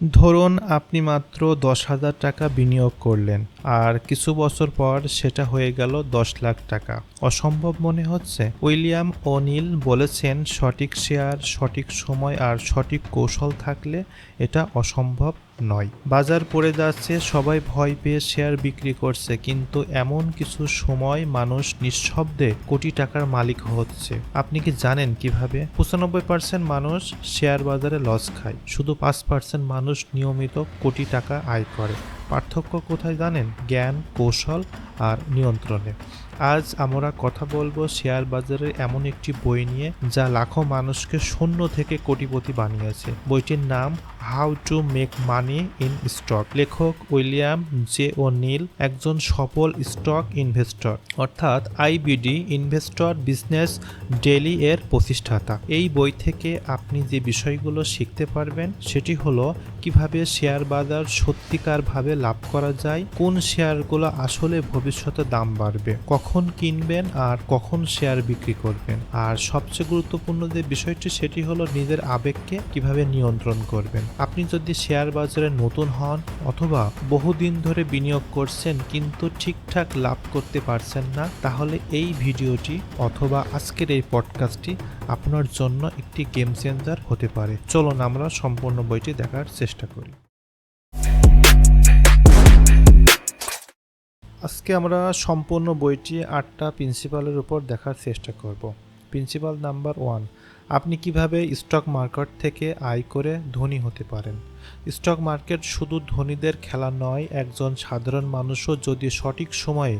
ধরুন আপনি মাত্র দশ হাজার টাকা বিনিয়োগ করলেন, আর কিছু বছর পর সেটা হয়ে গেল দশ লাখ টাকা। অসম্ভব মনে হচ্ছে। উইলিয়াম ওনিল বলেছেন, সঠিক শেয়ার, সঠিক সময় আর সঠিক কৌশল থাকলে এটা অসম্ভব। নয়। বাজার পড়ে যাচ্ছে, সবাই ভয় পেয়ে শেয়ার বিক্রি করছে, কিন্তু এমন কিছু সময় মানুষ নিঃশব্দে কোটি টাকার মালিক হচ্ছে। আপনি কি জানেন কীভাবে? পঁচানব্বই পার্সেন্ট মানুষ শেয়ার বাজারে লস খায়। শুধু পাঁচ পার্সেন্ট মানুষ নিয়মিত কোটি টাকা আয় করে। পার্থক্য কোথায় জানেন? জ্ঞান, কৌশল আর নিয়ন্ত্রণে। আজ আমরা কথা বলব শেয়ার বাজারের এমন একটি বই নিয়ে, যা লাখো মানুষকে শূন্য থেকে কোটিপতি বানিয়েছে। বইটির নাম how to make money in stock লেখক উইলিয়াম জে ও নীল একজন সফল স্টক ইনভেস্টর, অর্থাৎ আইবিডি, ইনভেস্টর বিজনেস ডেলি এর প্রতিষ্ঠাতা। এই বই থেকে আপনি যে বিষয়গুলো শিখতে পারবেন, সেটি হলো কীভাবে শেয়ার বাজার সত্যিকারভাবে লাভ করা যায়, কোন শেয়ারগুলো আসলে ভবিষ্যতে দাম বাড়বে, কখন কিনবেন আর কখন শেয়ার বিক্রি করবেন। আর সবচেয়ে গুরুত্বপূর্ণ যে বিষয়টি, সেটি হলো নিজের আবেগকে কীভাবে নিয়ন্ত্রণ করবেন। আপনি যদি শেয়ার বাজারে নতুন হন অথবা বহুদিন ধরে বিনিয়োগ করছেন কিন্তু ঠিকঠাক লাভ করতে পারছেন না, তাহলে এই ভিডিওটি অথবা আজকের এই পডকাস্টটি আপনার জন্য একটি গেম চেঞ্জার হতে পারে। চলুন আমরা সম্পূর্ণ বইটি দেখার চেষ্টা করি। আজকে আমরা সম্পূর্ণ বইটি আটটা প্রিন্সিপালের উপর দেখার চেষ্টা করব। প্রিন্সিপাল নাম্বার ওয়ান, আপনি কীভাবে স্টক মার্কেট থেকে আয় করে ধনী হতে পারেন? স্টক মার্কেট শুধু ধনীদের খেলা নয়, একজন সাধারণ মানুষও যদি সঠিক সময়ে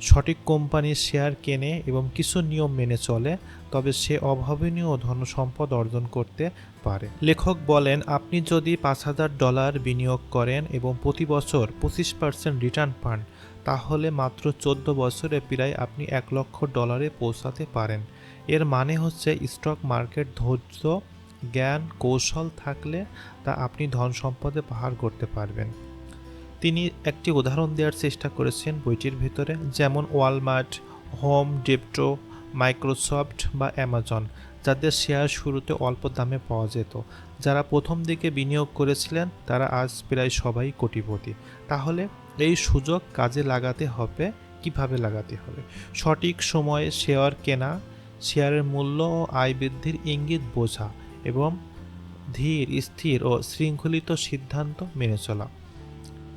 সঠিক কোম্পানির শেয়ার কেনে এবং কিছু নিয়ম মেনে চলে, তবে সে অভাবনীয় ধনসম্পদ অর্জন করতে পারে। লেখক বলেন, আপনি যদি পাঁচ হাজার ডলার বিনিয়োগ করেন এবং প্রতি বছর পঁচিশ পার্সেন্ট রিটার্ন পান তাহলে মাত্র চোদ্দ বছরে প্রায় আপনি এক লক্ষ ডলারে পৌঁছাতে পারেন। এর মানে হচ্ছে স্টক মার্কেট ধৈর্য, জ্ঞান, কৌশল থাকলে তা আপনি ধন সম্পদে পাহাড় করতে পারবেন। তিনি একটি উদাহরণ দেওয়ার চেষ্টা করেছেন বইটির ভিতরে, যেমন ওয়ালমার্ট হোম ডেপটো মাইক্রোসফট বা অ্যামাজন যাদের শেয়ার শুরুতে অল্প দামে পাওয়া যেত। যারা প্রথম দিকে বিনিয়োগ করেছিলেন, তারা আজ প্রায় সবাই কোটিপতি। তাহলে এই সুযোগ কাজে লাগাতে হবে, কীভাবে লাগাতে হবে? সঠিক সময়ে শেয়ার কেনা, শেয়ারের মূল্য ও আয় বৃদ্ধির ইঙ্গিত বোঝা এবং ধীর, স্থির ও শৃঙ্খলিত সিদ্ধান্ত মেনে চলা।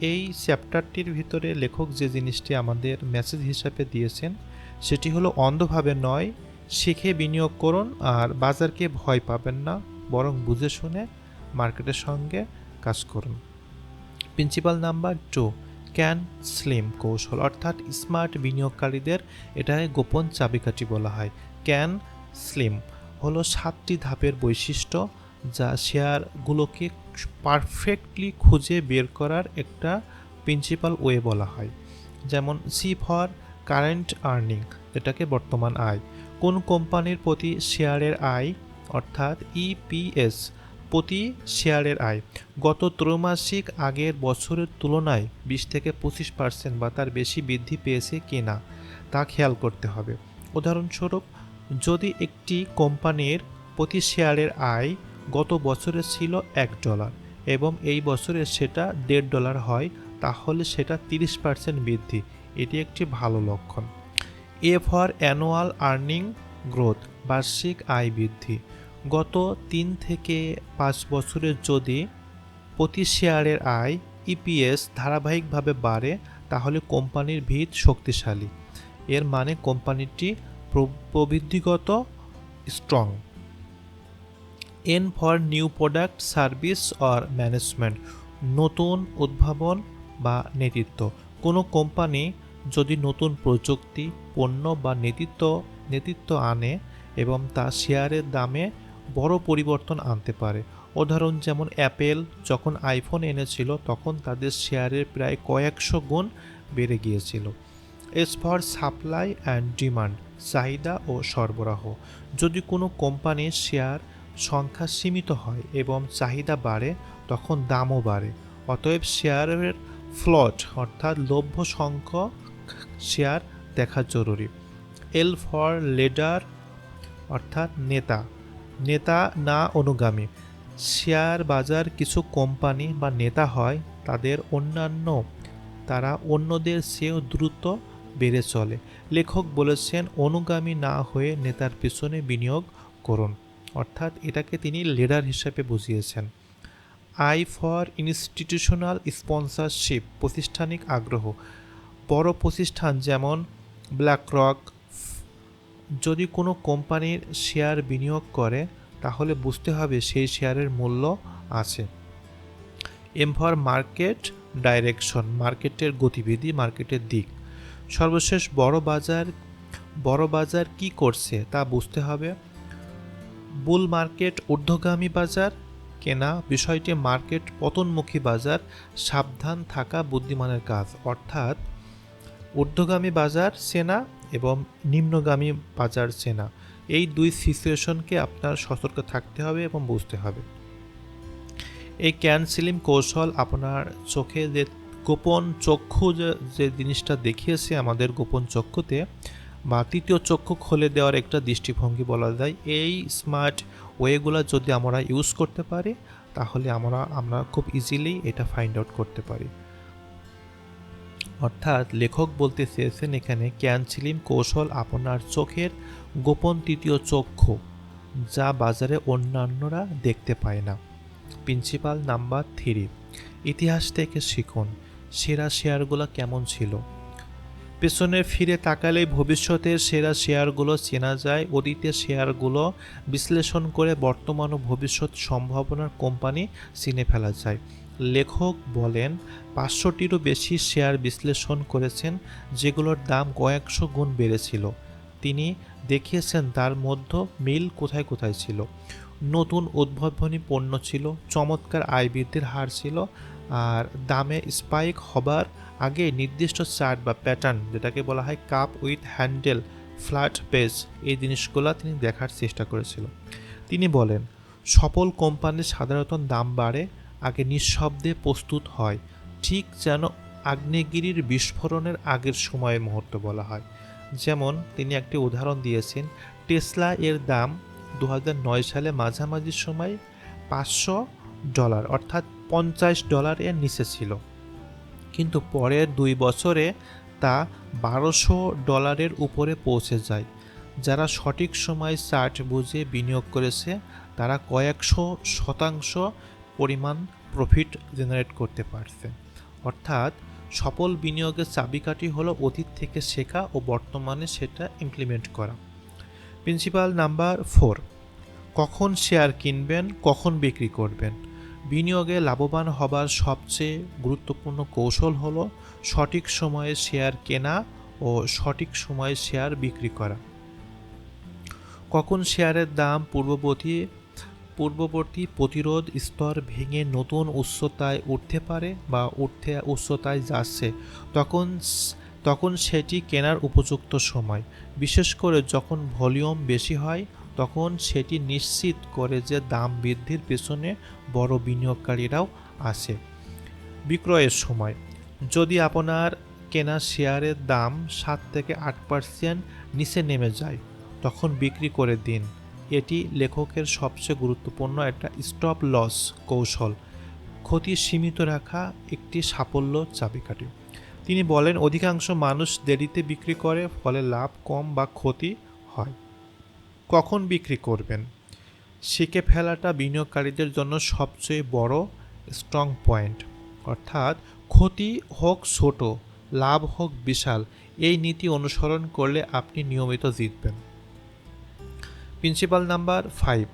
এই চ্যাপ্টারটির ভিতরে লেখক যে জিনিসটি আমাদের মেসেজ হিসাবে দিয়েছেন, সেটি হলো অন্ধভাবে নয়, শিখে বিনিয়োগ করুন আর বাজারকে ভয় পাবেন না, বরং বুঝে শুনে মার্কেটের সঙ্গে কাজ করুন। Principal number two CAN SLIM কৌশল অর্থাৎ স্মার্ট বিনিয়োগকারীদের এটাকে গোপন চাবিকাঠি বলা হয়। ক্যান স্লিম হলো সাতটি ধাপের বৈশিষ্ট্য যা শেয়ারগুলোকে পারফেক্টলি খুঁজে বের করার একটা প্রিন্সিপাল ওয়ে বলা হয়। যেমন, সি ফর কারেন্ট আর্নিং, এটাকে বর্তমান আয়। কোন কোম্পানির প্রতি শেয়ারের আয়, অর্থাৎ ইপিএস প্রতি শেয়ারের আয়। গত ত্রৈমাসিক আগের বছরের তুলনায় বিশ থেকে পঁচিশ পার্সেন্ট বা তার বেশি বৃদ্ধি পেয়েছে কি না, তা খেয়াল করতে হবে। উদাহরণস্বরূপ, যদি একটি কোম্পানির প্রতি শেয়ারের আয় গত বছরে ছিল এক ডলার এবং এই বছরে সেটা দেড় ডলার হয়, তাহলে সেটা তিরিশ পার্সেন্ট বৃদ্ধি। এটি একটি ভালো লক্ষণ। A for annual earning growth, বার্ষিক আয় বৃদ্ধি। গত তিন থেকে পাঁচ বছরের যদি প্রতি শেয়ারের আয় ইপিএস ধারাবাহিকভাবে বাড়ে, তাহলে কোম্পানির ভিত শক্তিশালী। এর মানে কোম্পানিটি প্র- প্রবৃদ্ধিগত strong N for new product service or management নতুন উদ্ভাবন বা নেতৃত্ব। কোনো কোম্পানি যদি নতুন প্রযুক্তি, পণ্য বা নেতৃত্ব নেতৃত্ব আনে এবং তা শেয়ারের দামে বড় পরিবর্তন আনতে পারে। উদাহরণ যেমন অ্যাপেল যখন আইফোন এনেছিল তখন তাদের শেয়ারের প্রায় কয়েকশো গুণ বেড়ে গিয়েছিল। S for supply and demand, চাহিদা ও সরবরাহ। যদি কোনো কোম্পানির শেয়ার সংখ্যা সীমিত হয় এবং চাহিদা বাড়ে, তখন দামও বাড়ে। অতএব শেয়ারের ফ্লট অর্থাৎ লভ্য সংখ্যক শেয়ার দেখা জরুরি। এল ফর লেডার অর্থাৎ নেতা। নেতা না অনুগামী। শেয়ার বাজার কিছু কোম্পানি বা নেতা হয়, তাদের অন্যান্য, তারা অন্যদের চেয়েও দ্রুত বেড়ে চলে। লেখক বলেছেন, অনুগামী না হয়ে নেতার পিছনে বিনিয়োগ করুন। অর্থাৎ এটাকে তিনি লিডার হিসেবে বুঝিয়েছেন। আই ফর ইনস্টিটিউশনাল স্পন্সরশিপ, প্রতিষ্ঠানিক আগ্রহ। বড় প্রতিষ্ঠান যেমন ব্ল্যাকরক যদি কোনো কোম্পানির শেয়ার বিনিয়োগ করে, তাহলে বুঝতে হবে সেই শেয়ারের মূল্য আছে। এম ফর মার্কেট ডাইরেকশন, মার্কেটের গতিবিধি, মার্কেটের দিক। সর্বশেষ বড় বাজার বড় বাজার কি করছে তা বুঝতে হবে। বুল মার্কেট ঊর্ধ্বগামী বাজার, কেনা বিষয়টি মার্কেট পতনমুখী বাজার, সাবধান থাকা বুদ্ধিমানের কাজ। অর্থাৎ ঊর্ধ্বগামী বাজার চেনা এবং নিম্নগামী বাজার চেনা এই দুই সিচুয়েশনকে আপনার সতর্ক থাকতে হবে এবং বুঝতে হবে। এই ক্যানসিলিং কৌশল আপনার চোখে যে গোপন চক্ষু যে যে জিনিসটা দেখিয়েছে আমাদের গোপন চক্ষুতে, বা তৃতীয় চক্ষু খুলে দেওয়ার একটা দৃষ্টিভঙ্গি বলা যায়, এই স্মার্ট ওয়েগুলো যদি আমরা ইউজ করতে পারি, তাহলে আমরা আমরা খুব ইজিলি এটা ফাইন্ড আউট করতে পারি। অর্থাৎ লেখক বলতে চেয়েছেন এখানে ক্যানসিলিং কৌশল আপনার চোখের গোপন তৃতীয় চক্ষু যা বাজারে অন্যান্যরা দেখতে পায় না। প্রিন্সিপাল নাম্বার থ্রি ইতিহাস থেকে শিখুন, সেরা শেয়ারগুলো কেমন ছিল? পেছনে ফিরে তাকালে ভবিষ্যতের সেরা শেয়ারগুলো চেনা যায়, অতীতের শেয়ারগুলো বিশ্লেষণ করে বর্তমান ও ভবিষ্যৎ সম্ভাবনার কোম্পানি চিনে ফেলা যায়। লেখক বলেন, পাঁচশোটিরও বেশি শেয়ার বিশ্লেষণ করেছেন, যেগুলোর দাম কয়েকশো গুণ বেড়েছিল। তিনি দেখিয়েছেন তার মধ্যে মিল কোথায় কোথায় ছিল। নতুন উদ্ভাবনী পণ্য ছিল, চমৎকার আয় বৃদ্ধির হার ছিল, আর দামে স্পাইক হবার আগে নির্দিষ্ট চার্ট বা প্যাটার্ন যেটাকে বলা হয় cup with handle flat base এই জিনিসগুলো তিনি দেখার চেষ্টা করেছিল। তিনি বলেন, সফল কোম্পানির সাধারণত দাম বাড়ে আগে নিঃশব্দে প্রস্তুত হয়, ঠিক যেন আগ্নেয়গিরির বিস্ফোরণের আগের সময়ের মুহূর্ত বলা হয়। যেমন তিনি একটি উদাহরণ দিয়েছেন, টেসলা এর দাম দু হাজার নয় সালে মাঝামাঝি সময় পাঁচশো ডলার, অর্থাৎ পঞ্চাশ ডলার এর নিচে ছিল। কিন্তু পরের দুই বছরে তা বারোশো ডলারের উপরে পৌঁছে যায়। যারা সঠিক সময় চার্ট বুঝে বিনিয়োগ করেছে, তারা কয়েকশো শতাংশ পরিমাণ প্রফিট জেনারেট করতে পারছে। অর্থাৎ সফল বিনিয়োগের চাবিকাঠি হলো অতীত থেকে শেখা ও বর্তমানে সেটা ইমপ্লিমেন্ট করা। প্রিন্সিপাল নাম্বার ফোর কখন শেয়ার কিনবেন, কখন বিক্রি করবেন? বিনিয়োগে লাভবান হবার সবচেয়ে গুরুত্বপূর্ণ কৌশল হলো সঠিক সময়ে শেয়ার কেনা ও সঠিক সময়ে শেয়ার বিক্রি করা। কখন শেয়ারের দাম পূর্ববর্তী পূর্ববর্তী প্রতিরোধ স্তর ভেঙে নতুন উচ্চতায় উঠতে পারে বা উঠতে উচ্চতায় যাচ্ছে, তখন তখন সেটি কেনার উপযুক্ত সময়। বিশেষ করে যখন ভলিউম বেশি হয়, তখন সেটি নিশ্চিত করে যে দাম বৃদ্ধির পেছনে বড় বিনিয়োগকারীরাও আছে। বিক্রয়ের সময়। যদি আপনার কেনা শেয়ারের দাম সাত থেকে আট পার্সেন্ট নিচে নেমে যায়, তখন বিক্রি করে দিন। এটি লেখকের সবচেয়ে গুরুত্বপূর্ণ একটা স্টপ লস কৌশল। ক্ষতি সীমিত রাখা একটি সাফল্য চাবিকাঠি। তিনি বলেন, অধিকাংশ মানুষ দেরিতে বিক্রি করে, ফলে লাভ কম বা ক্ষতি হয়। কখন বিক্রি করবেন? শিখে ফেলাটা বিনিয়োগকারীদের জন্য সবচেয়ে বড় স্ট্রং পয়েন্ট অর্থাৎ, ক্ষতি হোক ছোট, লাভ হোক বিশাল, এই নীতি অনুসরণ করলে আপনি নিয়মিত জিতবেন। Principal number five.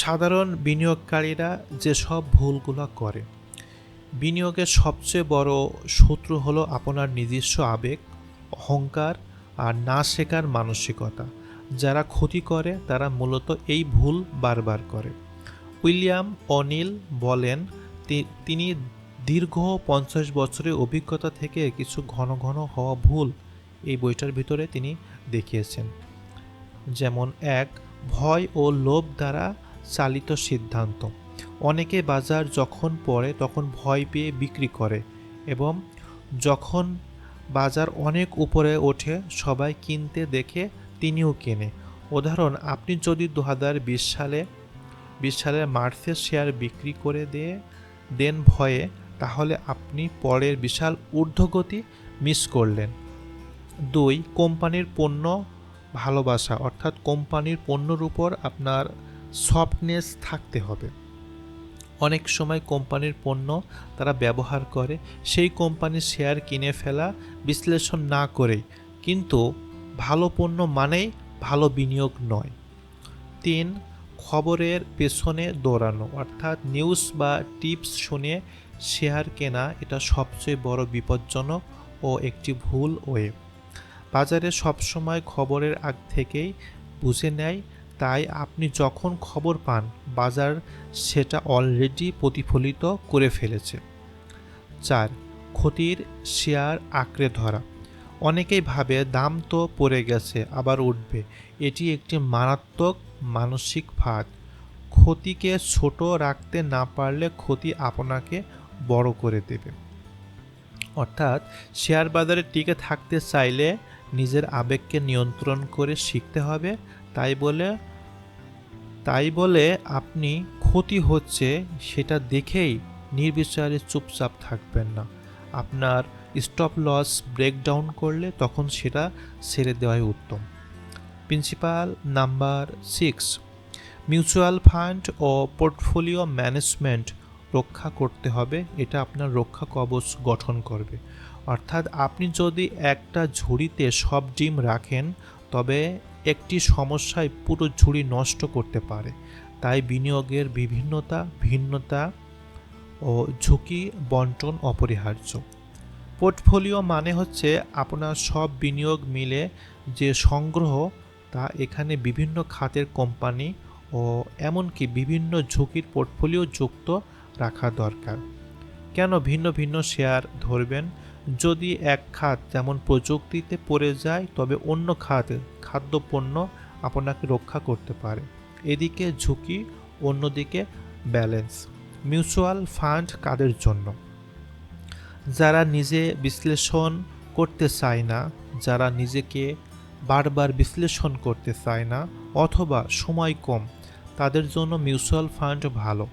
সাধারণ বিনিয়োগকারীরা যেসব ভুলগুলো করে, বিনিয়োগের সবচেয়ে বড় শত্রু হলো আপনার নিজস্ব আবেগ, অহংকার আর না শেখার মানসিকতা। যারা ক্ষতি করে, তারা মূলত এই ভুল বারবার করে। উইলিয়াম অনিল বলেন তিনি দীর্ঘ পঞ্চাশ বছরের অভিজ্ঞতা থেকে কিছু ঘন ঘন হওয়া ভুল এই বইটার ভিতরে তিনি দেখিয়েছেন। যেমন এক, ভয় ও লোভ দ্বারা চালিত সিদ্ধান্ত। অনেকে বাজার যখন পড়ে তখন ভয় পেয়ে বিক্রি করে এবং যখন বাজার অনেক উপরে ওঠে সবাই কিনতে দেখে তিনিও কেনে। উদাহরণ, আপনি যদি দু হাজার বিশ সালে, বিশ সালের মার্চের শেয়ার বিক্রি করে দিয়ে দেন ভয়ে, তাহলে আপনি পরের বিশাল ঊর্ধ্বগতি মিস করলেন। দুই, কোম্পানির পণ্য ভালোবাসা, অর্থাৎ কোম্পানির পণ্যর উপর আপনার সফটনেস থাকতে হবে। অনেক সময় কোম্পানির পণ্য তারা ব্যবহার করে, সেই কোম্পানির শেয়ার কিনে ফেলা, বিশ্লেষণ না করে, কিন্তু ভালো পণ্য মানেই ভালো বিনিয়োগ নয়। তিন, খবরের পেছনে দৌড়ানো, অর্থাৎ নিউজ বা টিপস শুনে শেয়ার কেনা, এটা সবচেয়ে বড় বিপজ্জনক ও একটি ভুল ওয়ে বাজারে সবসময় খবরের আগ থেকেই বুঝে নেয়, তাই আপনি যখন খবর পান, বাজার সেটা অলরেডি প্রতিফলিত করে ফেলেছে। চার, ক্ষতির শেয়ার আঁকড়ে ধরা। অনেকেই ভাবে দাম তো পড়ে গেছে, আবার উঠবে। এটি একটি মারাত্মক মানসিক ফাঁদ। ক্ষতিকে ছোট রাখতে না পারলে ক্ষতি আপনাকে বড় করে দেবে। অর্থাৎ শেয়ার বাজারে টিকে থাকতে চাইলে নিজের আবেগকে নিয়ন্ত্রণ করে শিখতে হবে। তাই বলে তাই বলে আপনি ক্ষতি হচ্ছে সেটা দেখেই নির্বিচারে চুপচাপ থাকবেন না। আপনার স্টপ লস ব্রেকডাউন করলে তখন সেটা ছেড়ে দেওয়াই উত্তম। Principal number six mutual fund ও পোর্টফোলিও ম্যানেজমেন্ট রক্ষা করতে হবে। এটা আপনার রক্ষা কবচ গঠন করবে। অর্থাৎ আপনি যদি একটা ঝুড়িতে সব ডিম রাখেন, তবে একটি সমস্যায় পুরো ঝুড়ি নষ্ট করতে পারে। তাই বিনিয়োগের বিভিন্নতা, ভিন্নতা ও ঝুঁকি বন্টন অপরিহার্য। পোর্টফোলিও মানে হচ্ছে আপনার সব বিনিয়োগ মিলে যে সংগ্রহ, তা এখানে বিভিন্ন খাতের কোম্পানি ও এমনকি বিভিন্ন ঝুঁকির পোর্টফোলিও যুক্ত রাখা দরকার। কেন ভিন্ন ভিন্ন শেয়ার ধরবেন? যদি এক খাত যেমন প্রযুক্তিতে পড়ে যায়, তবে অন্য খাত খাদ্যপণ্য আপনাকে রক্ষা করতে পারে। এদিকে ঝুঁকি, অন্যদিকে ব্যালেন্স। মিউচুয়াল ফান্ড কাদের জন্য? যারা নিজে বিশ্লেষণ করতে চায় না, যারা নিজেকে বারবার বিশ্লেষণ করতে চায় না, অথবা সময় কম, তাদের জন্য মিউচুয়াল ফান্ড ভালো।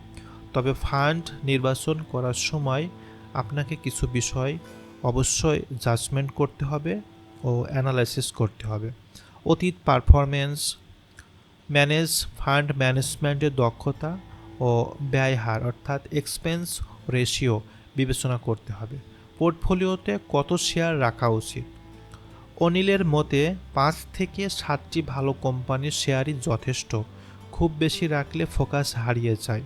তবে ফান্ড নির্বাচন করার সময় আপনাকে কিছু বিষয় অবশ্যই জাজমেন্ট করতে হবে ও অ্যানালাইসিস করতে হবে। অতীত পারফরমেন্স ম্যানেজ ফান্ড ম্যানেজমেন্টের দক্ষতা ও ব্যয় হার অর্থাৎ এক্সপেন্স রেশিও বিবেচনা করতে হবে। পোর্টফোলিওতে কত শেয়ার রাখা উচিত? অনিলের মতে পাঁচ থেকে সাতটি ভালো কোম্পানির শেয়ারই যথেষ্ট, খুব বেশি রাখলে ফোকাস হারিয়ে যায়।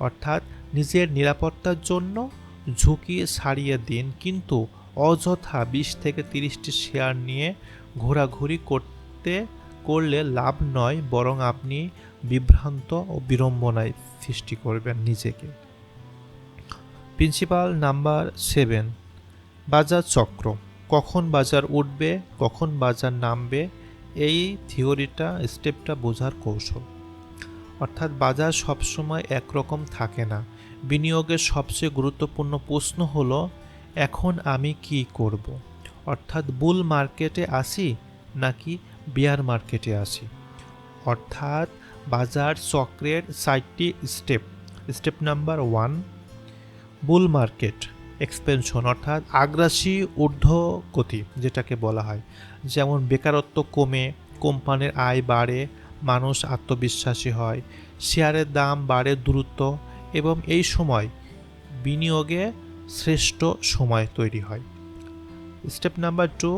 অর্থাৎ নিজের নিরাপত্তার জন্য ঝুঁকি ছাড়িয়ে দিন, কিন্তু অযথা বিশ থেকে তিরিশটি শেয়ার নিয়ে ঘোরাঘুরি করতে, করলে লাভ নয়, বরং আপনি বিভ্রান্ত ও বিড়ম্বনায় সৃষ্টি করবেন নিজেকে। প্রিন্সিপাল নাম্বার সেভেন বাজার চক্র। কখন বাজার উঠবে, কখন বাজার নামবে, এই থিওরিটা, স্টেপটা বোঝার কৌশল। অর্থাৎ বাজার সবসময় একরকম থাকে না। বিনিয়োগের সবচেয়ে গুরুত্বপূর্ণ প্রশ্ন হলো, এখন আমি কি করব। অর্থাৎ বুল মার্কেটে আসি নাকি বিয়ার মার্কেটে আসি অর্থাৎ বাজার চক্রের সাইটটি step step number one bull market expansion অর্থাৎ আগ্রাসী ঊর্ধ্বগতি, যেটাকে বলা হয়। যেমন বেকারত্ব কমে, কোম্পানির আয় বাড়ে, মানুষ আত্মবিশ্বাসী হয় শেয়ারের দাম বাড়ে দ্রুত এবং এই সময় বিনিয়োগে শ্রেষ্ঠ সময় তৈরি হয়। স্টেপ নাম্বার টু,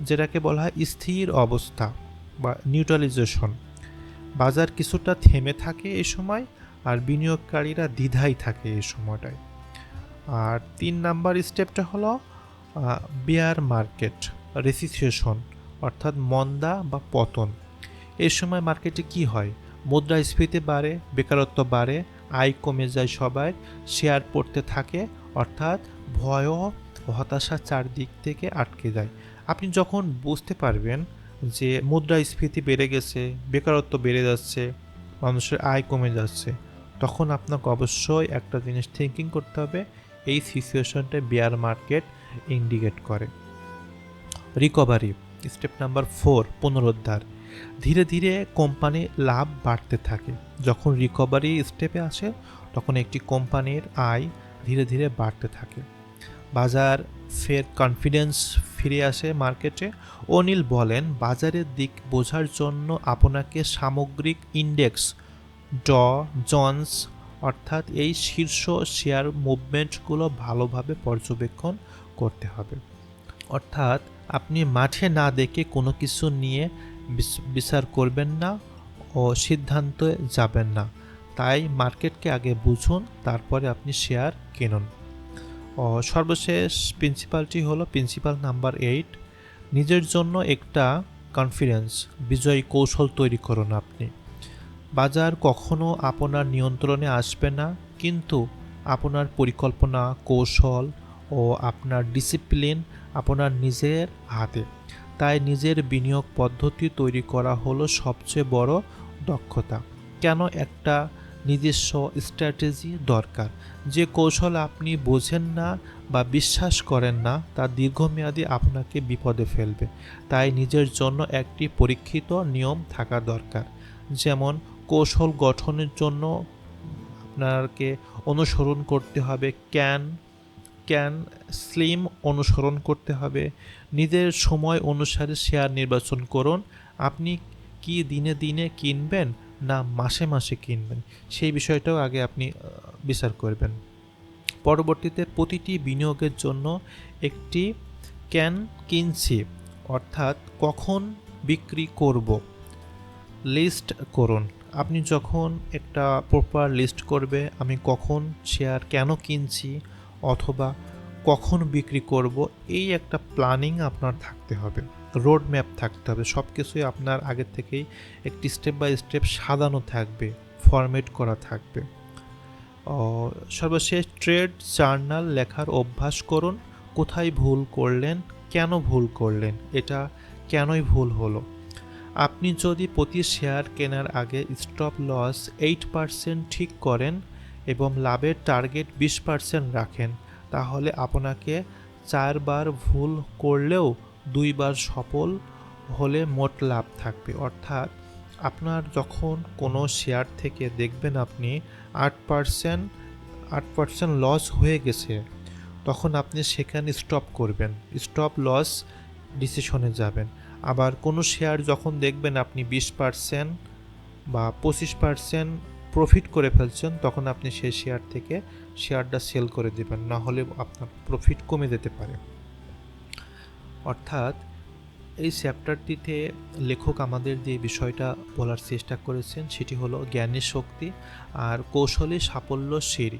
যেটাকে বলা হয় স্থির অবস্থা বা নিউট্রালাইজেশন বাজার কিছুটা থেমে থাকে এই সময় আর বিনিয়োগকারীরা দ্বিধাই থাকে এই সময়টায়। আর তিন নাম্বার স্টেপটা হলো বিয়ার মার্কেট রেসিসিয়েশন অর্থাৎ মন্দা বা পতন। এই সময় মার্কেটে কি হয়? মুদ্রাস্ফীতি বাড়ে, বেকারত্ব বাড়ে আয় কমে যায় সবাই শেয়ার পড়তে থাকে, অর্থাৎ ভয় হতাশা চারদিক থেকে আটকে যায়। আপনি যখন বুঝতে পারবেন যে মুদ্রাস্ফীতি বেড়ে গেছে, বেকারত্ব বেড়ে যাচ্ছে, মানুষের আয় কমে যাচ্ছে, তখন আপনাকে অবশ্যই একটা জিনিস থিঙ্কিং করতে হবে, এই সিচুয়েশনটা বিয়ার মার্কেট ইন্ডিকেট করে। রিকভারি স্টেপ নাম্বার ফোর পুনরুদ্ধার। ধীরে ধীরে কোম্পানির লাভ বাড়তে থাকে। যখন রিকভারি স্টেপে আসে, তখন একটি কোম্পানির আয় ধীরে ধীরে বাড়তে থাকে। বাজার ফের কনফিডেন্স ফিরে আসে মার্কেটে। অনিল বলেন, বাজারের দিক বোঝার জন্য আপনাকে সামগ্রিক ইন্ডেক্স ড জন্স অর্থাৎ এই শীর্ষ শেয়ার মুভমেন্টগুলো ভালোভাবে পর্যবেক্ষণ করতে হবে। অর্থাৎ আপনি মাঠে না দেখে কোনো কিছু নিয়ে বিচার করবেন না ও সিদ্ধান্তে যাবেন না। তাই মার্কেটকে আগে বুঝুন, তারপরে আপনি শেয়ার কিনুন। ও সর্বশেষ প্রিন্সিপালটি হলো প্রিন্সিপাল নাম্বার এইট। নিজের জন্য একটা কনফিডেন্স, বিজয়ী কৌশল তৈরি করুন আপনি। বাজার কখনো আপনার নিয়ন্ত্রণে আসবে না, কিন্তু আপনার পরিকল্পনা, কৌশল ও আপনার ডিসিপ্লিন আপনার নিজের হাতে। তাই নিজের বিনিয়োগ পদ্ধতি তৈরি করা হলো সবচেয়ে বড় দক্ষতা। কেন একটা নিজস্ব স্ট্র্যাটেজি দরকার? যে কৌশল আপনি বোঝেন না বা বিশ্বাস করেন না, তা দীর্ঘমেয়াদী আপনাকে বিপদে ফেলবে। তাই নিজের জন্য একটি পরীক্ষিত নিয়ম থাকা দরকার। যেমন, কৌশল গঠনের জন্য আপনাকে অনুসরণ করতে হবে ক্যান ক্যান স্লিম অনুসরণ করতে হবে। নিজের সময় অনুসারে শেয়ার নির্বাচন করুন। আপনি কি দিনে দিনে কিনবেন না মাসে মাসে কিনবেন? সেই বিষয়টাও আগে আপনি বিচার করবেন। পরবর্তীতে প্রতিটি বিনিয়োগের জন্য একটি ক্যান কিনছি, অর্থাৎ কখন বিক্রি করব? লিস্ট করুন। আপনি যখন একটা প্রপার লিস্ট করবে, আমি কখন শেয়ার কেন কিনছি অথবা কখন বিক্রি করব, এই একটা প্ল্যানিং আপনার থাকতে হবে। রোড ম্যাপ থাকতে হবে। সব কিছুই আপনার আগের থেকেই একটি স্টেপ বাই স্টেপ সাজানো থাকবে ফরম্যাট করা থাকবে। সর্বশেষ ট্রেড জার্নাল লেখার অভ্যাস করুন। কোথায় ভুল করলেন, কেন ভুল করলেন, এটা কেনই ভুল হলো? আপনি যদি প্রতি শেয়ার কেনার আগে স্টপ লস এইট পার্সেন্ট ঠিক করেন এবং লাভের টার্গেট বিশ পার্সেন্ট রাখেন, তাহলে আপনাকে চারবার ভুল করলেও দুইবার সফল হলে মোট লাভ থাকবে। অর্থাৎ আপনার যখন কোনো শেয়ার থেকে দেখবেন আপনি আট পার্সেন্ট আট পার্সেন্ট লস হয়ে গেছে, তখন আপনি সেখানে স্টপ করবেন। স্টপ লস ডিসিশনে যাবেন। আবার কোনো শেয়ার যখন দেখবেন আপনি বিশ পার্সেন্ট বা পঁচিশ পার্সেন্ট প্রফিট করে ফেলছেন, তখন আপনি সেই শেয়ার থেকে শেয়ারটা সেল করে দেবেন, না হলে আপনার প্রফিট কমে যেতে পারে। অর্থাৎ এই চ্যাপ্টারটিতে লেখক আমাদের যে বিষয়টা বলার চেষ্টা করেছেন, সেটি হলো জ্ঞানের শক্তি আর কৌশলী সাফল্য সিঁড়ি।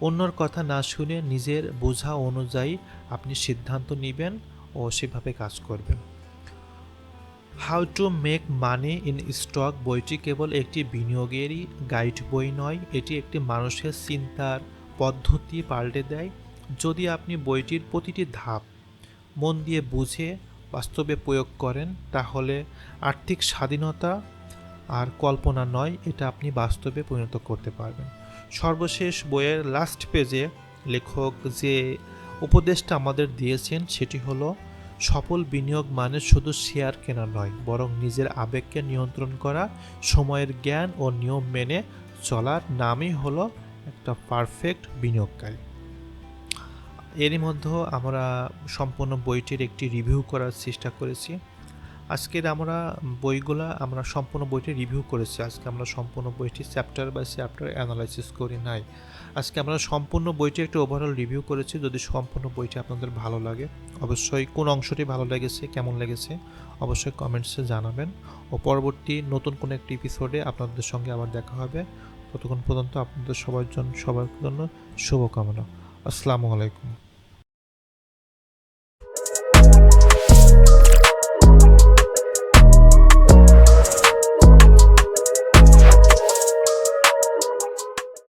অন্যর কথা না শুনে নিজের বোঝা অনুযায়ী আপনি সিদ্ধান্ত নেবেন ও সেভাবে কাজ করবেন। How to make money in stock বইটি কেবল একটি বিনিয়োগেরই গাইড বই নয়, এটি একটি মানুষের চিন্তার পদ্ধতি পাল্টে দেয়। যদি আপনি বইটির প্রতিটি ধাপ মন দিয়ে বুঝে বাস্তবে প্রয়োগ করেন, তাহলে আর্থিক স্বাধীনতা আর কল্পনা নয়, এটা আপনি বাস্তবে পরিণত করতে পারবেন। সর্বশেষ বইয়ের লাস্ট পেজে লেখক যে উপদেশটা আমাদের দিয়েছেন, সেটি হলো সফল বিনিয়োগ মানে শুধু শেয়ার কেনা নয়, বরং নিজের আবেগকে নিয়ন্ত্রণ করা, সময়ের জ্ঞান ও নিয়ম মেনে চলার নামই হল একটা পারফেক্ট বিনিয়োগকারী। এরই মধ্যে আমরা সম্পূর্ণ বইটির একটি রিভিউ করার চেষ্টা করেছি। আজকের আমরা বইগুলা আমরা সম্পূর্ণ বইটি রিভিউ করেছি। আজকে আমরা সম্পূর্ণ বইটি চ্যাপ্টার বাই চ্যাপ্টার অ্যানালাইসিস করি নাই। আজকে আমরা সম্পূর্ণ বইটি একটু ওভারঅল রিভিউ করেছি, যদি সম্পূর্ণ বইটি আপনাদের ভালো লাগে, অবশ্যই কোন অংশটি ভালো লেগেছে, কেমন লেগেছে, অবশ্যই কমেন্টসে জানাবেন। ও পরবর্তী নতুন কোনো একটি এপিসোডে আপনাদের সঙ্গে আবার দেখা হবে। ততক্ষণ পর্যন্ত আপনাদের সবার জন্য সবার জন্য শুভকামনা। আসসালামু আলাইকুম।